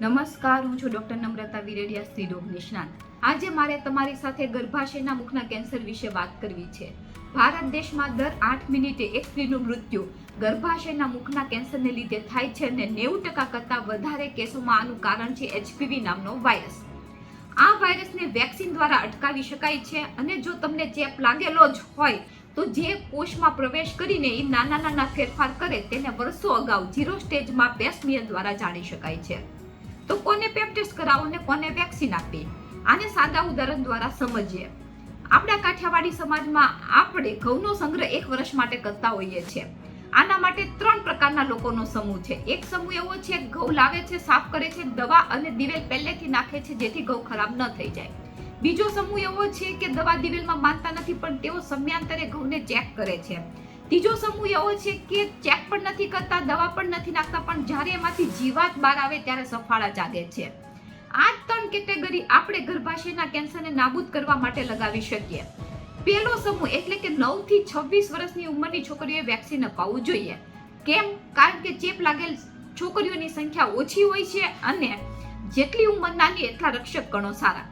નમસ્કાર, હું છું ડોક્ટર નમ્રતા વિરેડિયા સ્ત્રીરોગ નિષ્ણાત. આજે મારે તમારી સાથે ગર્ભાશયના મુખના કેન્સર વિશે વાત કરવી છે. ભારત દેશમાં દર આઠ મિનિટે એક સ્ત્રીનું મૃત્યુ ગર્ભાશયના મુખના કેન્સરને લીધે થાય છે અને નેવું ટકા કરતાં વધારે કેસોમાં આનું કારણ છે એચપીવી નામનો વાયરસ. આ વાયરસને વેક્સિન દ્વારા અટકાવી શકાય છે અને જો તમને ચેપ લાગેલો જ હોય તો જે કોષમાં પ્રવેશ કરીને એ નાના નાના ફેરફાર કરે તેને વર્ષો અગાઉ ઝીરો સ્ટેજમાં પેસમિયર દ્વારા જાણી શકાય છે. તો કોને પેપ ટેસ્ટ કરાવો ને કોને વેક્સિન આપીએ આને સાદા ઉદાહરણ દ્વારા સમજીએ. આપણા કાઠિયાવાડી સમાજમાં આપણે ઘઉંનો સંગ્રહ એક વર્ષ માટે કરતા હોઈએ છીએ. આના માટે ત્રણ પ્રકારના લોકોનો સમૂહ છે. એક સમૂહ એવો છે, ઘઉં લાવે છે, સાફ કરે છે, દવા અને દિવેલ પહેલેથી નાખે છે જેથી ઘઉં ખરાબ ન થઈ જાય. બીજો સમૂહ એવો છે કે દવા દિવેલમાં માનતા નથી પણ તેઓ સમયાંતરે ઘઉંને ચેક કરે છે. ત્રીજો સમૂહ એવો છે કે ચેક પણ નથી કરતા, દવા પણ નથી નાખતા, પણ જ્યારે એમાંથી જીવાત બહાર આવે ત્યારે સફાળા જાગે છે. આ ત્રણ કેટેગરી આપણે ગર્ભાશયના કેન્સરને નાબૂદ કરવા માટે લગાવી શકીએ. પહેલો સમૂહ એટલે કે નવથી છવ્વીસ વર્ષની ઉંમરની છોકરીઓએ વેક્સિન અપાવવું જોઈએ. કેમ? કારણ કે ચેપ લાગેલ છોકરીઓની સંખ્યા ઓછી હોય છે અને જેટલી ઉંમર નાની એટલા રક્ષક ગણો સારા.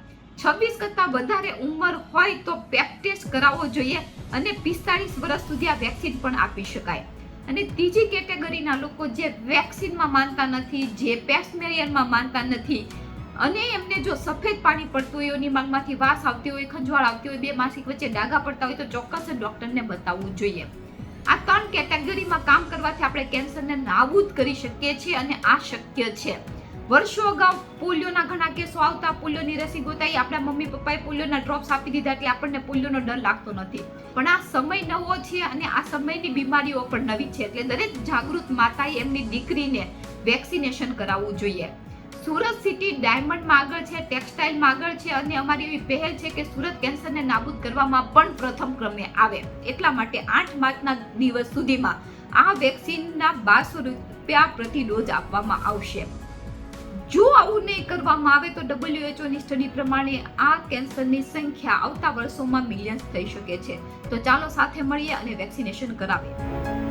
છવ્વીસ કરતાં વધારે ઉંમર હોય તો પેપ ટેસ્ટ કરાવવો જોઈએ અને પિસ્તાળીસ વર્ષ સુધી આ વેક્સિન પણ આપી શકાય. અને ત્રીજી કેટેગરીના લોકો જે વેક્સિનમાં માનતા નથી, જે પેસ્મેરિયનમાં માનતા નથી, અને એમને જો સફેદ પાણી પડતું હોય, એની માંગમાંથી વાસ આવતી હોય, ખંજવાળ આવતી હોય, બે માસિક વચ્ચે ડાઘા પડતા હોય, તો ચોક્કસ ડૉક્ટરને બતાવવું જોઈએ. આ ત્રણ કેટેગરીમાં કામ કરવાથી આપણે કેન્સરને નાબૂદ કરી શકીએ છીએ અને આ શક્ય છે. વર્ષો અગાઉ પોલિયોના ઘણા કેસો આવતા, પોલિયોની રસી ગોતાઈ, આપણા મમ્મી પપ્પાએ પોલિયોના ડ્રોપ્સ આપી દીધા એટલે આપણને પોલિયોનો ડર લાગતો નથી. પણ આ સમય નવો છે અને આ સમયની બીમારીઓ પણ નવી છે એટલે દરેક જાગૃત માતાએ એમની દીકરીને વેક્સિનેશન કરાવવું જોઈએ. સુરત સિટી ડાયમંડમાં આગળ છે, ટેક્સટાઇલમાં આગળ છે અને અમારી એવી પહેલ છે કે સુરત કેન્સરને નાબૂદ કરવામાં પણ પ્રથમ ક્રમે આવે. એટલા માટે આઠ માર્ચના દિવસ સુધીમાં આ વેક્સિનના બારસો રૂપિયા પ્રતિ ડોઝ આપવામાં આવશે. જો આવું નહીં કરવામાં આવે તો ડબલ્યુએચઓની સ્ટડી પ્રમાણે આ કેન્સરની સંખ્યા આવતા વર્ષોમાં મિલિયન્સ થઈ શકે છે. તો ચાલો સાથે મળીએ અને વેક્સિનેશન કરાવીએ.